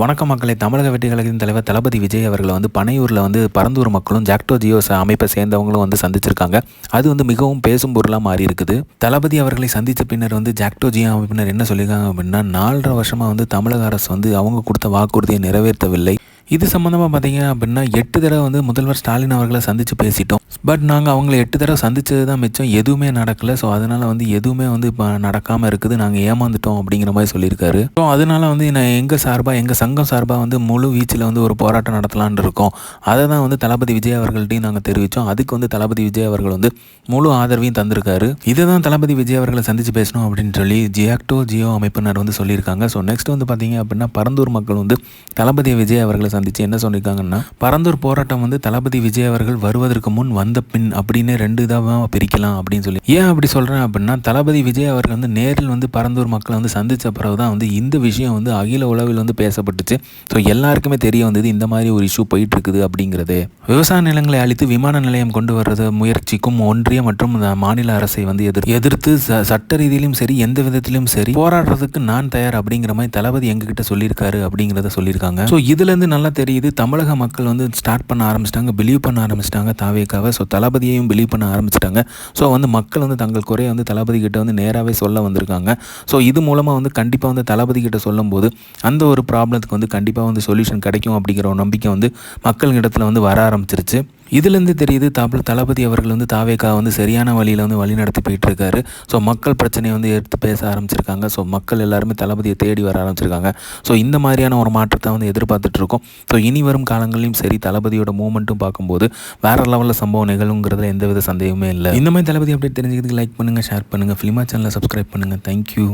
வணக்க மக்களை. தமிழக வெற்றி கழகத்தின் தலைவர் தளபதி விஜய் அவர்களை வந்து பனையூரில் வந்து பரந்தூர் மக்களும் ஜாக்டோ ஜியோஸ் அமைப்பை சேர்ந்தவங்களும் வந்து சந்திச்சிருக்காங்க. அது வந்து மிகவும் பேசும் பொருளாக மாறி இருக்குது. தளபதி அவர்களை சந்தித்த பின்னர் வந்து ஜாக்டோ ஜியோ அமைப்பினர் என்ன சொல்லியிருக்காங்க அப்படின்னா நாலரை வருஷமாக வந்து தமிழக அரசு வந்து அவங்க கொடுத்த வாக்குறுதியை நிறைவேற்றவில்லை. இது சம்மந்தமாக பார்த்தீங்க அப்படின்னா எட்டு தடவை வந்து முதல்வர் ஸ்டாலின் அவர்களை சந்தித்து பேசிட்டோம். பட் நாங்கள் அவங்கள எட்டு தடவை சந்தித்தது தான் மிச்சம். எதுவுமே நடக்கலை. ஸோ அதனால் வந்து எதுவுமே வந்து இப்போ நடக்காமல் இருக்குது. நாங்கள் ஏமாந்துட்டோம் அப்படிங்கிற மாதிரி சொல்லியிருக்காரு. ஸோ அதனால் வந்து நான் எங்கள் சார்பாக எங்கள் சங்கம் சார்பாக வந்து முழு வீச்சில் வந்து ஒரு போராட்டம் நடத்தலான் இருக்கோம். அதை தான் வந்து தளபதி விஜய் அவர்கள்ட்டையும் நாங்கள் தெரிவித்தோம் அதுக்கு வந்து தளபதி விஜய் அவர்கள் வந்து முழு ஆதரவையும் தந்திருக்காரு. இதை தான் தளபதி விஜய் அவர்களை சந்தித்து பேசணும் அப்படின்னு சொல்லி ஜியாக்டோ ஜியோ அமைப்பினர் வந்து சொல்லியிருக்காங்க. ஸோ நெக்ஸ்ட் வந்து பார்த்தீங்க அப்படின்னா பரந்தூர் மக்கள் வந்து தளபதி விஜய் அவர்களை சந்தித்து என்ன சொல்லியிருக்காங்கன்னா பரந்தூர் போராட்டம் வந்து தளபதி விஜய் அவர்கள் வருவதற்கு முன் வந்த பின் அப்படின்னு ரெண்டு இதாக பிரிக்கலாம் அப்படின்னு சொல்லி. ஏன் அப்படி சொல்கிறேன் அப்படின்னா தளபதி விஜய் அவர்கள் வந்து நேரில் வந்து பரந்தூர் மக்களை வந்து சந்தித்த பிறகு தான் வந்து இந்த விஷயம் வந்து அகில உளவில் வந்து பேசப்பட்டுச்சு. ஸோ எல்லாருக்குமே தெரிய வந்தது இந்த மாதிரி ஒரு இஷ்யூ போயிட்டு இருக்குது அப்படிங்கிறது. விவசாய நிலங்களை அழித்து விமான நிலையம் கொண்டு வர்றது முயற்சிக்கும் ஒன்றிய மற்றும் மாநில அரசை வந்து எதிர் எதிர்த்து ச- சட்ட ரீதியிலும் சரி எந்த விதத்திலும் சரி போராடுறதுக்கு நான் தயார் அப்படிங்கிற மாதிரி தளபதி எங்ககிட்ட சொல்லியிருக்காரு அப்படிங்கிறத சொல்லியிருக்காங்க. ஸோ இதுலேருந்து நல்லா தெரியுது. தமிழக மக்கள் வந்து ஸ்டார்ட் பண்ண ஆரம்பிச்சிட்டாங்க. பிலீவ் பண்ண ஆரம்பிச்சிட்டாங்க தாவேக்காவை. ஸோ தளபதியையும் பிலீவ் பண்ண ஆரம்பிச்சிட்டாங்க. ஸோ வந்து மக்கள் வந்து தங்கள் குறையை வந்து தளபதி கிட்ட வந்து நேராகவே சொல்ல வந்திருக்காங்க. ஸோ இது மூலமாக வந்து கண்டிப்பாக வந்து தளபதி கிட்ட சொல்லும்போது அந்த ஒரு ப்ராப்ளத்துக்கு வந்து கண்டிப்பாக வந்து சொல்யூஷன் கிடைக்கும் அப்படிங்கிற ஒரு நம்பிக்கை வந்து மக்கள் இடத்துல வந்து வர ஆரம்பிச்சிருச்சு. இதுலேருந்து தெரியுது தப தளபதி அவர்கள் வந்து தாவேக்கா வந்து சரியான வழியில் வந்து வழி நடத்தி போயிட்டு இருக்காரு ஸோ மக்கள் பிரச்சனையை வந்து எடுத்து பேச ஆரம்பிச்சிருக்காங்க. ஸோ மக்கள் எல்லாருமே தளபதியை தேடி வர ஆரம்பிச்சிருக்காங்க. ஸோ இந்த மாதிரியான ஒரு மாற்றத்தை வந்து எதிர்பார்த்துட்டு இருக்கோம் ஸோ இனி வரும் காலங்களிலும் சரி தளபதியோட மூமெண்ட்டும் பார்க்கும்போது வேற லெவலில் சம்பவம் நிகழுங்கிறதுல எந்தவித சந்தேகமே இல்லை. இந்த மாதிரி தளபதி அப்டேட் தெரிஞ்சுக்கிறதுக்கு லைக் பண்ணுங்கள் ஷேர் பண்ணுங்கள் ஃபிலிமா சேனலை சப்ஸ்கிரைப் பண்ணுங்கள் தேங்க்யூ